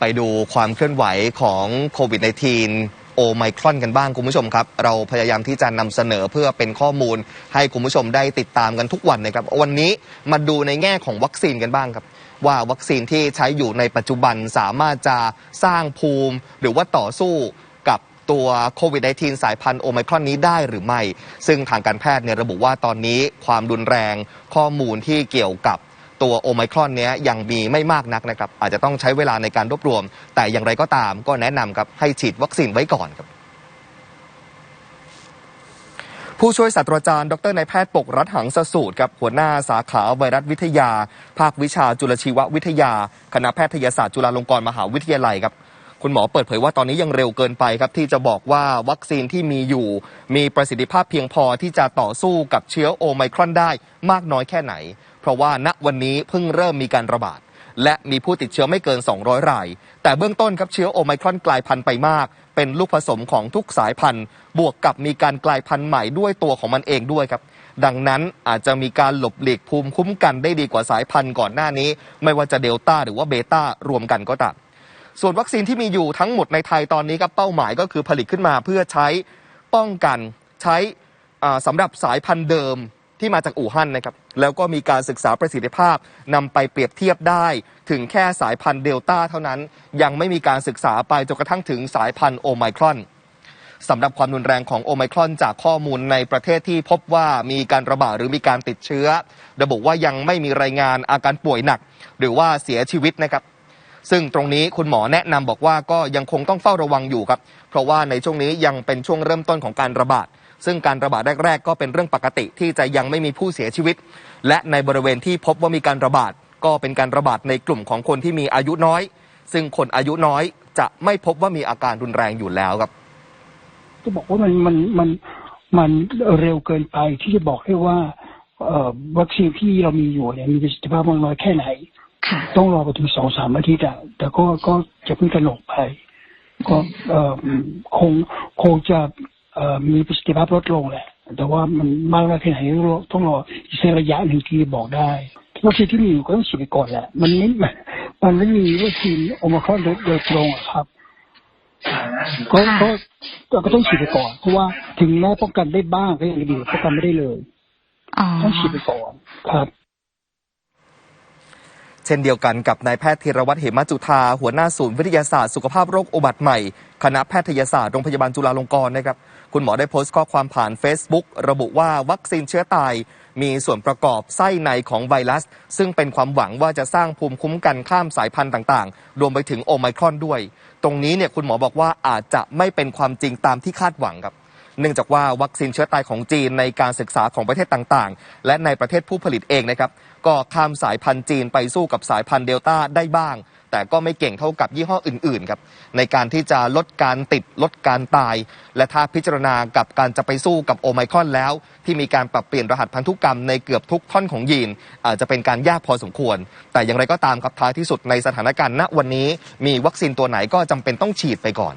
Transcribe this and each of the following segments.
ไปดูความเคลื่อนไหวของโควิด -19 โอไมครอนกันบ้างคุณผู้ชมครับ เราพยายามที่จะนำเสนอเพื่อเป็นข้อมูล ให้คุณผู้ชมได้ติดตามกันทุกวันนะครับ วันนี้มาดูในแง่ของวัคซีนกันบ้างครับ ว่าวัคซีนที่ใช้อยู่ในปัจจุบันสามารถจะสร้างภูมิ หรือว่าต่อสู้กับตัวโควิด -19 สายพันธุ์โอไมครอนนี้ได้หรือไม่ ซึ่งทางการแพทย์เนี่ยระบุว่าตอนนี้ความรุนแรงข้อมูลที่เกี่ยวกับ ตัวโอไมครอนเนี้ยยังมีไม่มากนักนะครับ อาจจะต้องใช้เวลาในการรวบรวม แต่อย่างไรก็ตามก็แนะนำครับให้ฉีดวัคซีนไว้ก่อนครับผู้ช่วยศาสตราจารย์ ดรนายแพทย์ปกรัฐหังสสูตรครับหัวหน้าสาขาไวรัสวิทยา ภาควิชาจุลชีววิทยา คณะแพทยศาสตร์จุฬาลงกรณ์มหาวิทยาลัยครับ คุณหมอเปิดเผยว่าตอนนี้ยังเร็วเกินไปครับที่จะบอกว่าวัคซีนที่มีอยู่ มีประสิทธิภาพเพียงพอที่จะต่อสู้กับเชื้อโอไมครอนได้มากน้อยแค่ไหน เพราะว่าณวันนี้เพิ่งเริ่มมีการระบาด และมีผู้ติดเชื้อไม่เกิน 200 ราย แต่เบื้องต้นครับเชื้อโอไมครอนกลายพันธุ์ไปมาก เป็นลูกผสมของทุกสายพันธุ์ บวกกับมีการกลายพันธุ์ใหม่ด้วยตัวของมันเองด้วยครับดังนั้นอาจจะมีการหลบหลีกภูมิคุ้มกันได้ดีกว่าสายพันธุ์ก่อนหน้านี้ ไม่ว่าจะเดลต้าหรือว่าเบต้ารวมกันก็ตาม ส่วนวัคซีนที่มีอยู่ทั้งหมดในไทยตอนนี้ครับเป้าหมายก็คือผลิตขึ้นมาเพื่อใช้ป้องกันใช้อ่าสำหรับสายพันธุ์เดิมที่มาจากอู่ฮั่นนะครับแล้วก็มีการศึกษาประสิทธิภาพนำไปเปรียบเทียบได้ ถึงแค่สายพันธุ์เดลต้าเท่านั้น ยังไม่มีการศึกษาไปจนกระทั่งถึงสายพันธุ์โอไมครอนสำหรับความรุนแรงของโอไมครอนจากข้อมูลในประเทศที่พบว่ามีการระบาดหรือมีการติดเชื้อ ระบุว่ายังไม่มีรายงานอาการป่วยหนัก หรือว่าเสียชีวิตนะครับ ซึ่งตรงนี้คุณหมอแนะนำบอกว่าก็ยังคงต้องเฝ้าระวังอยู่ครับ เพราะว่าในช่วงนี้ยังเป็นช่วงเริ่มต้นของการระบาด ซึ่งการระบาดแรก ๆ ก็เป็นเรื่องปกติที่จะยังไม่มีผู้เสียชีวิต และในบริเวณที่พบว่ามีการระบาด ก็เป็นการระบาดในกลุ่มของคนที่มีอายุน้อย ซึ่งคนอายุน้อยจะไม่พบว่ามีอาการรุนแรงอยู่แล้วครับจะบอกว่ามันมันมันมันเร็วเกินไปที่จะบอกได้ว่าวัคซีนที่เรามีอยู่เนี่ยมีประสิทธิภาพมากน้อยแค่ไหน ต้องรอไปถึงสองสามอาทิตย์อะแต่ก็ก็จะเพิ่งกระหนกไป ก็เอ่อคงคงจะเอ่อมีประสิทธิภาพลดลงแหละ แต่ว่ามันมากน้อยแค่ไหนต้องรอต้องรออีกสักระยะหนึ่งที่บอกได้วัคซีนที่มีอยู่ก็ต้องฉีดไปก่อนแหละ มันไม่มันไม่มีวัคซีนโอมครอนโดยโดยตรงอะครับก็ค่ะก็ก็ก็ต้องฉีดไปก่อนเพราะว่าถึงแม้ป้องกันได้บ้างก็ยังดีกว่าป้องกันไม่ได้เลยอ๋อต้องฉีดไปก่อนครับ เช่นเดียวกันกับนายแพทย์ธีรวัตรเหมจุธาหัวหน้าศูนย์วิทยาศาสตร์สุขภาพโรคอุบัติใหม่ คณะแพทยศาสตร์โรงพยาบาลจุฬาลงกรณ์นะครับ คุณหมอได้โพสต์ข้อความผ่าน Facebook ระบุว่าวัคซีนเชื้อตาย มีส่วนประกอบไส้ในของไวรัส ซึ่งเป็นความหวังว่าจะสร้างภูมิคุ้มกันข้ามสายพันธุ์ต่างๆ รวมไปถึงโอไมครอนด้วย ตรงนี้เนี่ยคุณหมอบอกว่าอาจจะไม่เป็นความจริงตามที่คาดหวังครับ เนื่องจากว่าวัคซีนเชื้อตายของจีนในการศึกษาของประเทศต่างๆ และในประเทศผู้ผลิตเองนะครับก็ข้ามสายพันธุ์จีนไปสู้กับสายพันธุ์เดลต้าได้บ้าง แต่ก็ไม่เก่งเท่ากับยี่ห้ออื่นๆครับในการที่จะลดการติดลดการตาย และถ้าพิจารณากับการจะไปสู้กับโอไมครอนแล้ว ที่มีการปรับเปลี่ยนรหัสพันธุกรรมในเกือบทุกท่อนของยีน อาจจะเป็นการยากพอสมควร แต่อย่างไรก็ตามครับท้ายที่สุดในสถานการณ์ณวันนี้ มีวัคซีนตัวไหนก็จำเป็นต้องฉีดไปก่อน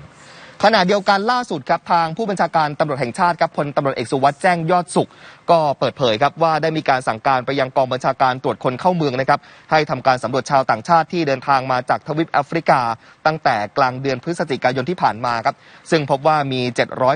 ขณะเดียวกันล่าสุดครับทางผู้บัญชาการตำรวจแห่งชาติครับพลตำรวจเอกสุวัสด์แจ้งยอดสุข ก็เปิดเผยครับว่าได้มีการสั่งการไปยังกองบัญชาการตรวจคนเข้าเมืองนะครับให้ทำการสำรวจชาวต่างชาติที่เดินทางมาจากทวีปแอฟริกา ตั้งแต่กลางเดือนพฤศจิกายนที่ผ่านมาครับซึ่งพบว่ามี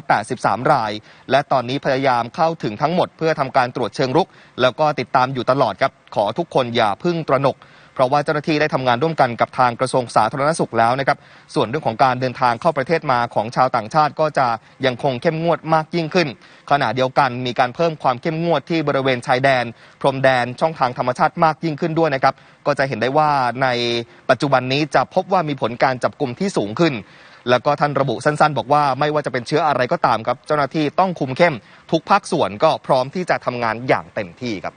783 ราย และตอนนี้พยายามเข้าถึงทั้งหมด เพื่อทำการตรวจเชิงรุก แล้วก็ติดตามอยู่ตลอดครับขอทุกคนอย่าพึ่งตระหนก เพราะว่าเจ้าหน้าที่ได้ทำงานร่วมกันกับทางกระทรวงสาธารณสุขแล้วนะครับ ส่วนเรื่องของการเดินทางเข้าประเทศมาของชาวต่างชาติก็จะยังคงเข้มงวดมากยิ่งขึ้น ขณะเดียวกันมีการเพิ่มความเข้มงวดที่บริเวณชายแดน พรมแดนช่องทางธรรมชาติมากยิ่งขึ้นด้วยนะครับ ก็จะเห็นได้ว่าในปัจจุบันนี้จะพบว่ามีผลการจับกลุ่มที่สูงขึ้นแล้วก็ท่านระบุสั้นๆ บอกว่าไม่ว่าจะเป็นเชื้ออะไรก็ตามครับ เจ้าหน้าที่ต้องคุมเข้ม ทุกภาคส่วนก็พร้อมที่จะทำงานอย่างเต็มที่ครับ